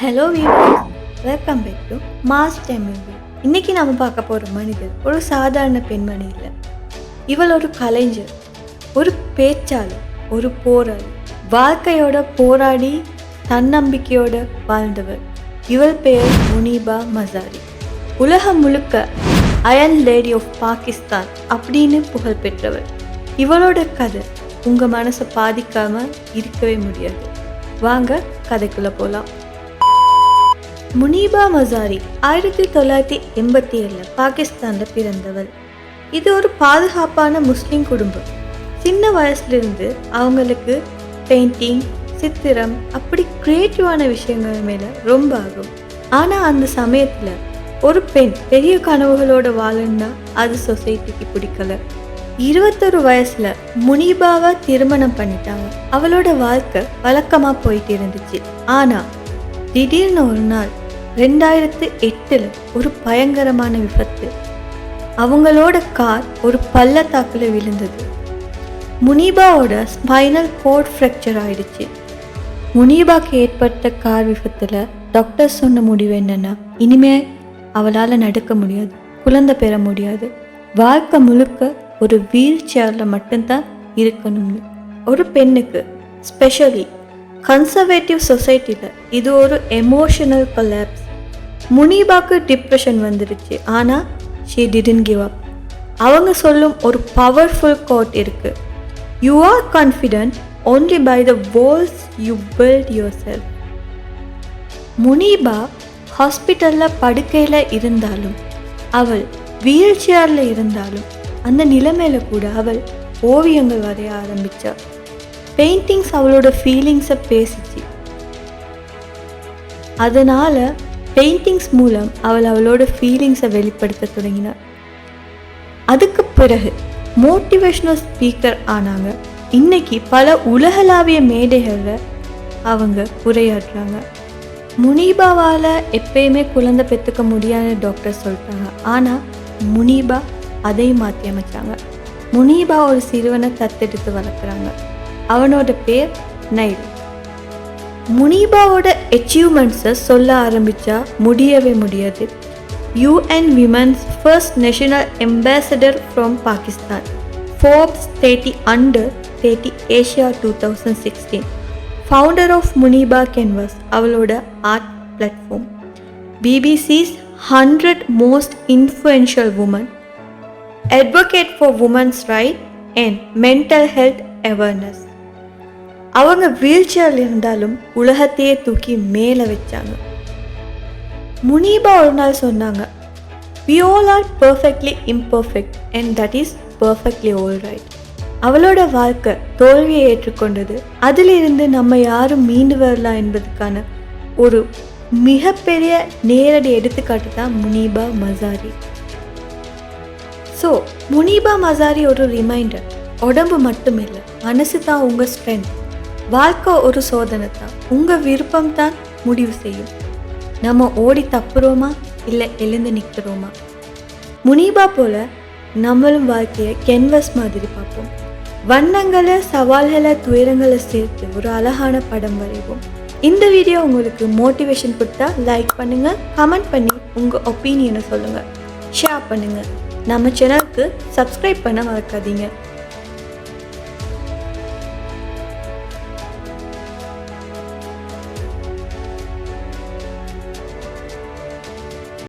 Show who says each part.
Speaker 1: Hello viewers welcome back to mass Tamil இன்னைக்கு நம்ம பார்க்க போகிற மனிதர் ஒரு சாதாரண பெண்மணி இல்லை. இவள் ஒரு கலைஞர் ஒரு பேச்சாளர் ஒரு போராளி. வாழ்க்கையோட போராடி தன்னம்பிக்கையோட வாழ்ந்தவர். இவள் பெயர் முனிபா மசாரி. உலகம் முழுக்க அயன் லேடி ஆஃப் பாகிஸ்தான் அப்படின்னு புகழ் பெற்றவர். இவளோட கதை உங்கள் மனசை பாதிக்காமல் இருக்கவே முடியாது. வாங்க கதைக்குள்ளே போகலாம் முனீபா மசாரி ஆயிரத்தி தொள்ளாயிரத்தி எண்பத்தி ஏழில் பாகிஸ்தானில் பிறந்தவள். இது ஒரு பாதுகாப்பான முஸ்லீம் குடும்பம். சின்ன வயசுலேருந்து அவங்களுக்கு பெயிண்டிங் சித்திரம் அப்படி க்ரியேட்டிவான விஷயங்கள் மேலே ரொம்ப ஆகும் ஆனால் அந்த சமயத்தில் ஒரு பெண் பெரிய கனவுகளோட வாழணும்னா அது சொசைட்டிக்கு பிடிக்கல. இருபத்தொரு வயசுல முனிபாவை திருமணம் பண்ணிட்டாங்க. அவளோட வாழ்க்கை வழக்கமாக போயிட்டு இருந்துச்சு. ஆனால் திடீர்னு ஒரு நாள் ரெண்டாயிரத்து எட்டில் ஒரு பயங்கரமான விபத்து. அவங்களோட கார் ஒரு பள்ளத்தாக்கில் விழுந்தது. முனீபாவோட ஸ்பைனல் கோட் ஃப்ராக்சர் ஆயிடுச்சு. முனீபாக்கு ஏற்பட்ட கார் விபத்தில் டாக்டர் சொன்ன முடிவு என்னன்னா இனிமே அவளால் நடக்க முடியாது குழந்தை பெற முடியாது. வாழ்க்கை முழுக்க ஒரு வீல் சேரில் மட்டும்தான் இருக்கணும்னு. ஒரு பெண்ணுக்கு ஸ்பெஷலி கன்சர்வேட்டிவ் சொசைட்டியில் இது ஒரு எமோஷனல் கொலாப்ஸ் முனிபாக்கு டிப்ரெஷன் வந்துடுச்சு ஆனால் ஷீ டிடன் கிவ் அப் அவங்க சொல்லும் ஒரு பவர்ஃபுல் கோட் இருக்கு. You are confident only by the walls you build your self Muniba ஹாஸ்பிட்டலில் படுக்கையில் இருந்தாலும் அவள் வீல் சேரில் இருந்தாலும் அந்த நிலைமையில் கூட அவள் ஓவியங்கள் வரைய ஆரம்பித்தாள் பெயிண்டிங்ஸ் அவளோட ஃபீலிங்ஸை பேசிச்சு. அதனால் பெயிண்டிங்ஸ் மூலம் அவள் அவளோட ஃபீலிங்ஸை வெளிப்படுத்த தொடங்கினார் அதுக்கு பிறகு மோட்டிவேஷ்னல் ஸ்பீக்கர் ஆனாங்க. இன்னைக்கு பல உலகளாவிய மேடைகளில் அவங்க உரையாற்றுறாங்க. முனீபாவால் எப்பயுமே குழந்தை பெற்றுக்க முடியாத டாக்டர் சொல்லிட்டாங்க. ஆனால் முனீபா அதையும் மாற்றி அமைச்சாங்க. முனீபா ஒரு சிறுவனை தத்தெடுத்து வளர்க்குறாங்க. அவனோட பேர் நைல் முனீபாவோட அச்சீவ்மெண்ட்ஸை சொல்ல ஆரம்பித்தா முடியவே முடியாது UN women's first national ambassador from Pakistan Forbes thirty under thirty Asia two thousand sixteen founder of Muniba canvas அவளோட art platform BBC's hundred most influential woman advocate for women's right and mental health awareness அவங்க wheel சேரில் இருந்தாலும் உலகத்தையே தூக்கி மேலே வச்சாங்க. முனீபா ஒரு நாள் சொன்னாங்க we all are perfectly imperfect and that is perfectly all right அவளோட வாழ்க்கை தோல்வியை ஏற்றுக்கொண்டது. அதிலிருந்து நம்ம யாரும் மீண்டு வரலாம் என்பதற்கான ஒரு மிகப்பெரிய நேரடி எடுத்துக்காட்டு தான் முனீபா மசாரி. ஸோ முனீபா மசாரி ஒரு ரிமைண்டர் உடம்பு மட்டும் இல்லை மனசு தான் உங்கள் ஸ்ட்ரென்த் வாழ்க்கை ஒரு சோதனை தான் உங்கள் விருப்பம் தான் முடிவு செய்யும். நம்ம ஓடி தப்புறோமா? இல்லை எழுந்து நிற்கிறோமா முனீபா போல நம்மளும் வாழ்க்கையை கென்வஸ் மாதிரி பார்ப்போம். வண்ணங்களை சவால்களை துயரங்களை சேர்த்து ஒரு அழகான படம் வரைவோம். இந்த வீடியோ உங்களுக்கு மோட்டிவேஷன் கொடுத்தா லைக் பண்ணுங்கள் கமெண்ட் பண்ணி உங்கள் ஒப்பீனியனை சொல்லுங்கள் ஷேர் பண்ணுங்கள் நம்ம சேனலுக்கு சப்ஸ்கிரைப் பண்ண மறக்காதீங்க.